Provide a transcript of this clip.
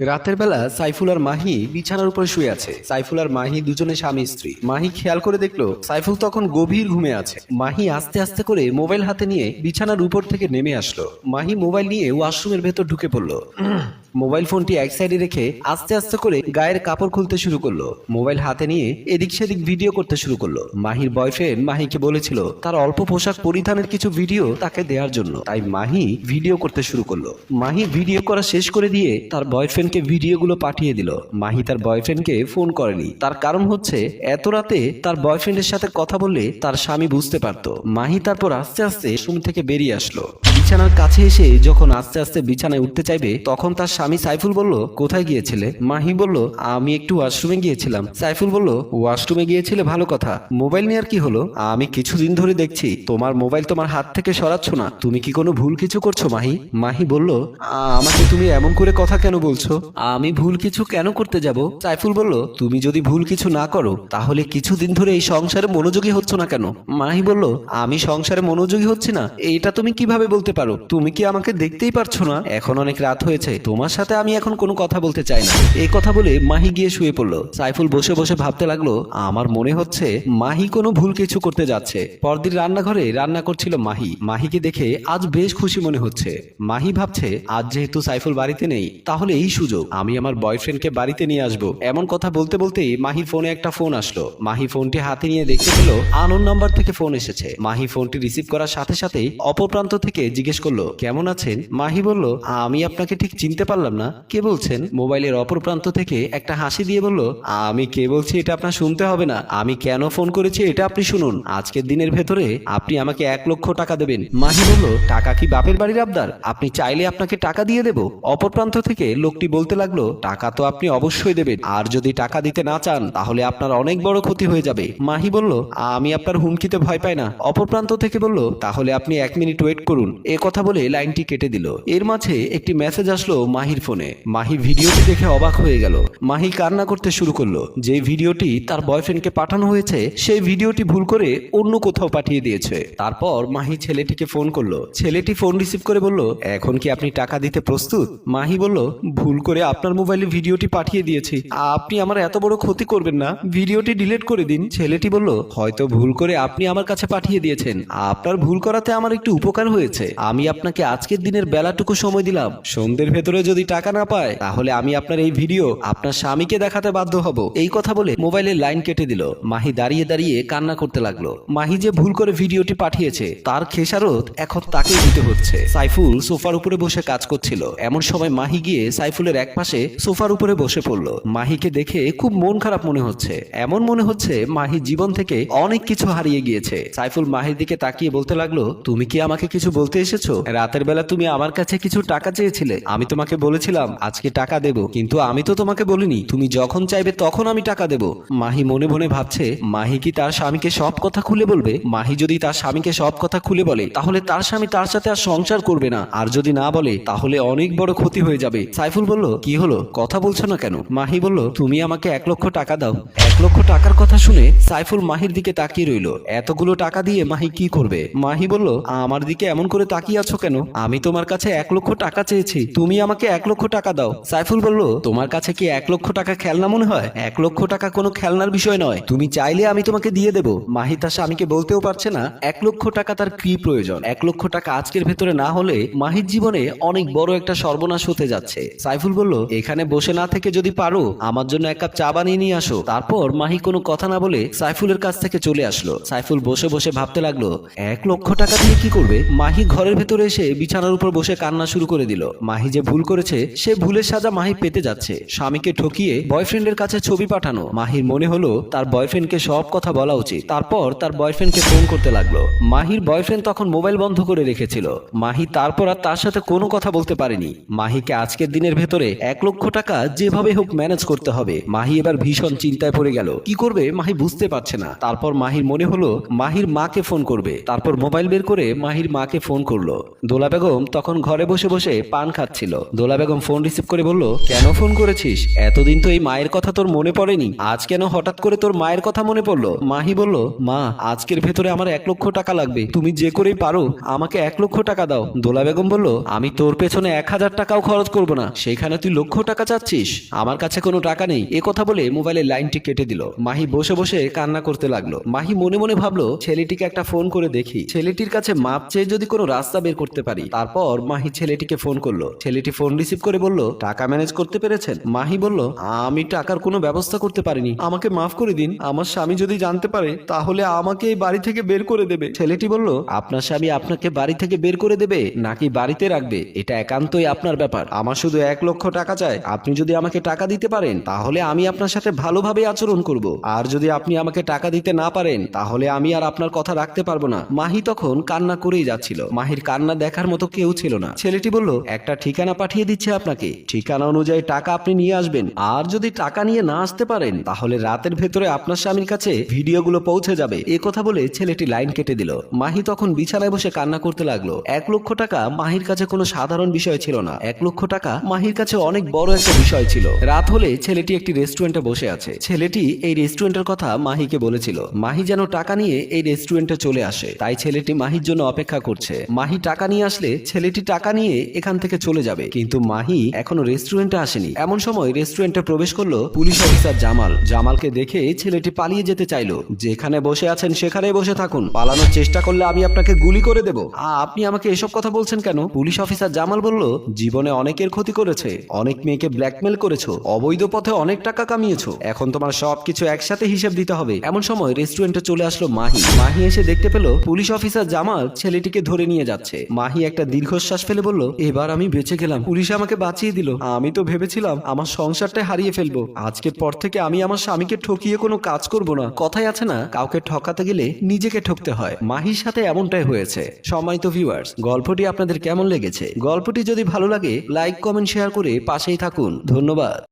রাতের বেলা সাইফুল আর মাহি বিছানার উপরে শুয়ে আছে। সাইফুল আর মাহি দুজনে স্বামী, স্ত্রী। মাহি খেয়াল করে দেখল সাইফুল তখন গভীর ঘুমে আছে। মাহি আস্তে আস্তে করে মোবাইল হাতে নিয়ে বিছানার উপর থেকে নেমে আসলো। মাহি মোবাইল নিয়ে ওয়াশরুমের ভেতর ঢুকে পড়ল। মোবাইল ফোনটি এক সাইডে রেখে আস্তে আস্তে করে গায়ের কাপড় খুলতে শুরু করল। মোবাইল হাতে নিয়ে এদিক সেদিক ভিডিও করতে শুরু করল। মাহির বয়ফ্রেন্ড মাহিকে বলেছিল, তার অল্প পোশাক পরিধানের কিছু ভিডিও তাকে দেওয়ার জন্য। তাই মাহি ভিডিও করতে শুরু করল। মাহি ভিডিও করা শেষ করে দিয়ে তার বয়ফ্রেন্ডকে ভিডিওগুলো পাঠিয়ে দিল। মাহি তার বয়ফ্রেন্ডকে ফোন করেনি। তার কারণ হচ্ছে, এত রাতে তার বয়ফ্রেন্ডের সাথে কথা বললে তার স্বামী বুঝতে পারতো। মাহি তারপর আস্তে আস্তে রুম থেকে বেরিয়ে আসলো। বিছানার কাছে এসে যখন আস্তে আস্তে বিছানায় উঠতে চাইবে, তখন তার স্বামী সাইফুল বলল, কোথায় গিয়েছিলে? মাহি বলল, আমি একটু ওয়াশরুমে গিয়েছিলাম। সাইফুল বলল, ওয়াশরুমে গিয়েছিলে? ভালো কথা। মোবাইল নেওয়ার কি হলো? আমি কিছুদিন ধরে দেখছি, তোমার মোবাইল তোমার হাত থেকে সরাচ্ছ না। তুমি কি কোনো ভুল কিছু করছ, মাহি? মাহি বলল, "আ- আমাকে তুমি এমন করে কথা কেন বলছো? আমি ভুল কিছু কেন করতে যাব? সাইফুল বলল, তুমি যদি ভুল কিছু না করো, তাহলে কিছুদিন ধরে এই সংসারে মনোযোগী হচ্ছ না কেন? মাহি বলল, আমি সংসারে মনোযোগী হচ্ছি না। এটা তুমি কীভাবে বলতে পারো। তুমি কি আমাকে দেখতেই পারছ না? এখন অনেক রাত হয়েছে। তোমার সাথে আমি এখন কোনো কথা বলতে চাই না। এই কথা বলে মাহি গিয়ে শুয়ে পড়ল। সাইফুল বসে বসে ভাবতে লাগল, আমার মনে হচ্ছে মাহি কোনো ভুল কিছু করতে যাচ্ছে। পরদিন রান্নাঘরে রান্না করছিল মাহি। মাহিকে দেখে আজ বেশ খুশি মনে হচ্ছে। মাহি ভাবছে, আজ যেহেতু সাইফুল বাড়িতে নেই, তাহলে এই সুযোগ। আমি আমার বয়ফ্রেন্ডকে বাড়িতে নিয়ে আসব। এমন কথা বলতে বলতেই মাহির ফোনে একটা ফোন আসলো। মাহি ফোনটি হাতে নিয়ে দেখতে পেল, আনন নাম্বার থেকে ফোন এসেছে। মাহি ফোনটি রিসিভ করার সাথে সাথেই অপর প্রান্ত থেকে জিজ্ঞেস করল, কেমন আছেন? মাহি বলল, আমি আপনাকে ঠিক চিনতে পারলাম না। কে বলছেন? মোবাইলের অপর প্রান্ত থেকে একটা হাসি দিয়ে বলল, আমি কে বলছি এটা আপনার শুনতে হবে না। আমি কেন ফোন করেছি এটা আপনি শুনুন। আজকের দিনের ভেতরে আপনি আমাকে এক লক্ষ টাকা দেবেন। মাহি বলল, টাকা কি বাপের বাড়ির আবদার? আপনি চাইলে আপনাকে টাকা দিয়ে দেব। অপর প্রান্ত থেকে লোকটি বলতে লাগল, টাকা তো আপনি অবশ্যই দেবেন। আর যদি টাকা দিতে না চান, তাহলে আপনার অনেক বড় ক্ষতি হয়ে যাবে। মাহি বলল, আমি আপনার হুমকিতে ভয় পাই না। অপর প্রান্ত থেকে বলল, তাহলে আপনি এক মিনিট ওয়েট করুন। এ কথা বলে লাইনটি কেটে দিল। এর মাঝে একটি মেসেজ আসলো মাহির ফোনে। মাহি ভিডিওটি দেখে অবাক হয়ে গেল। মাহি কান্না করতে শুরু করল। যে ভিডিওটি তার বয়ফ্রেন্ডকে পাঠানো হয়েছে, সেই ভিডিওটি ভুল করে অন্য কোথাও পাঠিয়ে দিয়েছে। তারপর মাহি ছেলেটিকে ফোন করল। ছেলেটি ফোন রিসিভ করে বলল, এখন কি আপনি টাকা দিতে প্রস্তুত? মাহি বলল, ভুল করে আপনার মোবাইলে ভিডিওটি পাঠিয়ে দিয়েছি। আপনি আমার এত বড় ক্ষতি করবেন না। ভিডিওটি ডিলিট করে দিন। ছেলেটি বলল, হয়তো ভুল করে আপনি আমার কাছে পাঠিয়ে দিয়েছেন। আপনার ভুল করাতে আমার একটু উপকার হয়েছে। আমি আপনাকে আজকের দিনের বেলাটুকু সময় দিলাম। সন্ধ্যের ভেতরে যদি টাকা না পায়, তাহলে আমি আপনার এই ভিডিও আপনার স্বামীকে দেখাতে বাধ্য হব। এই কথা বলে মোবাইলের লাইন কেটে দিল। মাহি দাঁড়িয়ে দাঁড়িয়ে কান্না করতে লাগল। মাহি যে ভুল করে ভিডিওটি পাঠিয়েছে, তার খেসারত এখন তাকে দিতে হচ্ছে। সাইফুল সোফার উপরে বসে কাজ করছিল। এমন সময় মাহি গিয়ে সাইফুলের এক পাশে সোফার উপরে বসে পড়ল। মাহিকে দেখে খুব মন খারাপ মনে হচ্ছে। এমন মনে হচ্ছে মাহি জীবন থেকে অনেক কিছু হারিয়ে গিয়েছে। সাইফুল মাহির দিকে তাকিয়ে বলতে লাগল, তুমি কি আমাকে কিছু বলতে এসেছ? রাতের বেলা তুমি আমার কাছে কিছু টাকা চেয়েছিলে। আমি তোমাকে বলেছিলাম, আজকে টাকা দেব, কিন্তু আমি তো তোমাকে বলিনি। তুমি যখন চাইবে তখন আমি টাকা দেব। মাহি মনে মনে ভাবছে, মাহি কি তার স্বামীকে সব কথা খুলে বলবে? মাহি যদি তার স্বামীকে সব কথা খুলে বলে, তাহলে তার স্বামী তার সাথে আর সংসার করবে না। আর যদি না বলে, তাহলে অনেক বড় ক্ষতি হয়ে যাবে। সাইফুল বলল, কি হলো? কথা বলছো না কেন? মাহি বলল, তুমি আমাকে এক লক্ষ টাকা দাও। এক লক্ষ টাকার কথা শুনে সাইফুল মাহির দিকে তাকিয়ে রইল। এতগুলো টাকা দিয়ে মাহি কি করবে? মাহি বলল, আমার দিকে এমন করে তাকিয়ে আছো কেন? আমি তোমার কাছে এক লক্ষ টাকা চেয়েছি। তুমি আমাকে এক লক্ষ টাকা দাও। সাইফুল বলল, তোমার কাছে কি এক লক্ষ টাকা খেলনা মনে হয়? এক লক্ষ টাকা কোনো খেলনার বিষয় নয়। তুমি চাইলে আমি তোমাকে দিয়ে দেব। মাহি তার স্বামীকে বলতেও পারছে না, এক লক্ষ টাকা তার কি প্রয়োজন? এক লক্ষ টাকা আজকের ভেতরে না হলে মাহির জীবনে অনেক বড় একটা সর্বনাশ হতে যাচ্ছে। সাইফুল বলল, এখানে বসে না থেকে যদি পারো, আমার জন্য এক কাপ চা বানিয়ে নিয়ে আসো। তারপর মাহি কোনো কথা না বলে সাইফুলের কাছ থেকে চলে আসলো। সাইফুল বসে বসে ভাবতে লাগল, এক লক্ষ টাকা দিয়ে কি করবে? মাহি ঘরের ভেতরে এসে বিছানার উপর বসে কান্না শুরু করে দিল। মাহি যে ভুল করেছে, সে ভুলের সাজা মাহি পেতে যাচ্ছে। স্বামীকে ঠকিয়ে বয়ফ্রেন্ডের কাছে ছবি পাঠানো। মাহির মনে হলো তার বয়ফ্রেন্ডকে সব কথা বলা উচিত। তারপর তার বয়ফ্রেন্ডকে ফোন করতে লাগল। মাহির বয়ফ্রেন্ড তখন মোবাইল বন্ধ করে রেখেছিল। মাহি তারপর আর তার সাথে কোনো কথা বলতে পারেনি। মাহিকে আজকের দিনের ভেতরে এক লক্ষ টাকা যেভাবে হোক ম্যানেজ করতে হবে। মাহি এবার ভীষণ চিন্তায় পড়ে গেল। কি করবে মাহি বুঝতে পারছে না। তারপর মাহির মনে হলো মাহির মাকে ফোন করবে। তারপর মোবাইল বের করে মাহির মাকে ফোন করল দোলা বেগম তখন ঘরে বসে বসে পান খাচ্ছিল। দোলা বেগম ফোন রিসিভ করে বলল, কেন ফোন করেছিস? এতদিন তো এই মায়ের কথা তোর মনে পড়েনি। আজ কেন হঠাৎ করে তোর মায়ের কথা মনে পড়ল? মাহি বলল, মা, আজকের ভেতরে আমার এক লক্ষ টাকা লাগবে। তুমি যে করেই পারো, আমাকে এক লক্ষ টাকা দাও। দোলা বেগম বলল, আমি তোর পেছনে এক হাজার টাকাও খরচ করব না। সেখানে তুই লক্ষ টাকা চাচ্ছিস। আমার কাছে কোনো টাকা নেই। এ কথা বলে মোবাইলের লাইনটি কেটে দিল। মাহি বসে বসে কান্না করতে লাগল। মাহি মনে মনে ভাবলো, ছেলেটিকে একটা ফোন করে দেখি। ছেলেটির কাছে মাপ চেয়ে যদি কোনো রাস্তা বের করতে পারি। তারপর মাহি ছেলেটিকে ফোন করল। ছেলেটি ফোন রিসিভ করে বলল, টাকা ম্যানেজ করতে পেরেছেন? মাহি বলল, আমি টাকার কোনো ব্যবস্থা করতে পারিনি। আমাকে মাফ করে দিন। আমার স্বামী যদি জানতে পারে, তাহলে আমাকে এই বাড়ি থেকে বের করে দেবে। ছেলেটি বলল, আপনার স্বামী আপনাকে বাড়ি থেকে বের করে দেবে, নাকি বাড়িতে রাখবে? এটা একান্তই আপনার ব্যাপার। আমার শুধু এক লক্ষ টাকা চাই। আপনি যদি আমাকে টাকা দিতে পারেন, তাহলে আমি আপনার সাথে ভালোভাবে আচরণ করব। আর যদি আপনি আমাকে টাকা দিতে না পারেন, তাহলে আমি আর আপনার কথা রাখতে পারব না। মাহি তখন কান্না করেই যাচ্ছিল। মাহির কান্না দেখার মতো কেউ ছিল না। ছেলেটি বলল একটা ঠিকানা পাঠিয়ে দিচ্ছে আপনাকে। ঠিকানা অনুযায়ী টাকা আপনি নিয়ে আসবেন। আর যদি টাকা নিয়ে না আসতে পারেন তাহলে রাতের ভেতরে আপনার স্বামীর কাছে ভিডিওগুলো পৌঁছে যাবে। এ কথা বলে ছেলেটি লাইন কেটে দিল। মাহি তখন বিছানায় বসে কান্না করতে লাগল। এক লক্ষ টাকা মাহির কাছে কোনো সাধারণ বিষয় ছিল না। এক লক্ষ টাকা মাহির কাছে অনেক বড় একটা বিষয় ছিল। রাত হলে ছেলেটি একটি রেস্টুরেন্টে বসে আছে। ছেলেটি এই রেস্টুরেন্টের কথা মাহিকে বলেছিল। মাহি যেন টাকা নিয়ে এই রেস্টুরেন্টে চলে আসে। তাই ছেলেটি মাহির জন্য অপেক্ষা করছে। মাহি টাকা নিয়ে আসলে ছেলেটি টাকা নিয়ে এখান থেকে চলে যাবে। কিন্তু মাহি এখনও রেস্টুরেন্টে আসেনি। এমন সময় রেস্টুরেন্টে প্রবেশ করল পুলিশ অফিসার জামাল। জামালকে দেখে ছেলেটি পালিয়ে যেতে চাইলো। যেখানে বসে আছেন সেখানে বসে থাকুন। পালানোর চেষ্টা করলে আমি আপনাকে গুলি করে দেব। আপনি আমাকে এসব কথা বলছেন কেন? পুলিশ অফিসার জামাল বলল, জীবনে অনেকের ক্ষতি করেছে। অনেক মেয়েকে ব্ল্যাকমেল করেছ। অবৈধ পথে অনেক টাকা কামিয়েছো। এখন তোমার সবকিছু একসাথে হিসেব দিতে হবে। এমন সময় রেস্টুরেন্টে চলে আসলো মাহি। মাহি এসে দেখতে পেল পুলিশ অফিসার জামাল ছেলেটিকে ধরে নিয়ে যাচ্ছে। মাহি একটা দীর্ঘশ্বাস ফেলে বলল এবার আমি বেঁচে গেলাম। পুলিশ আমাকে বাঁচিয়ে দিল। আমি তো ভেবেছিলাম আমার সংসারটা হারিয়ে ফেলব। আজকের পর থেকে আমি আমার স্বামীকে ঠকিয়ে কোনো কাজ করব না। কথাই আছে না কাউকে ঠকাতে গেলে নিজেকে ঠকতে হয়। মাহির সাথে এমনটাই হয়েছে। সম্মানিত ভিউয়ার্স গল্পটি আপনাদের কেমন লেগেছে? গল্পটি যদি ভালো লাগে লাইক কমেন্ট শেয়ার করে পাশেই থাকুন। ধন্যবাদ।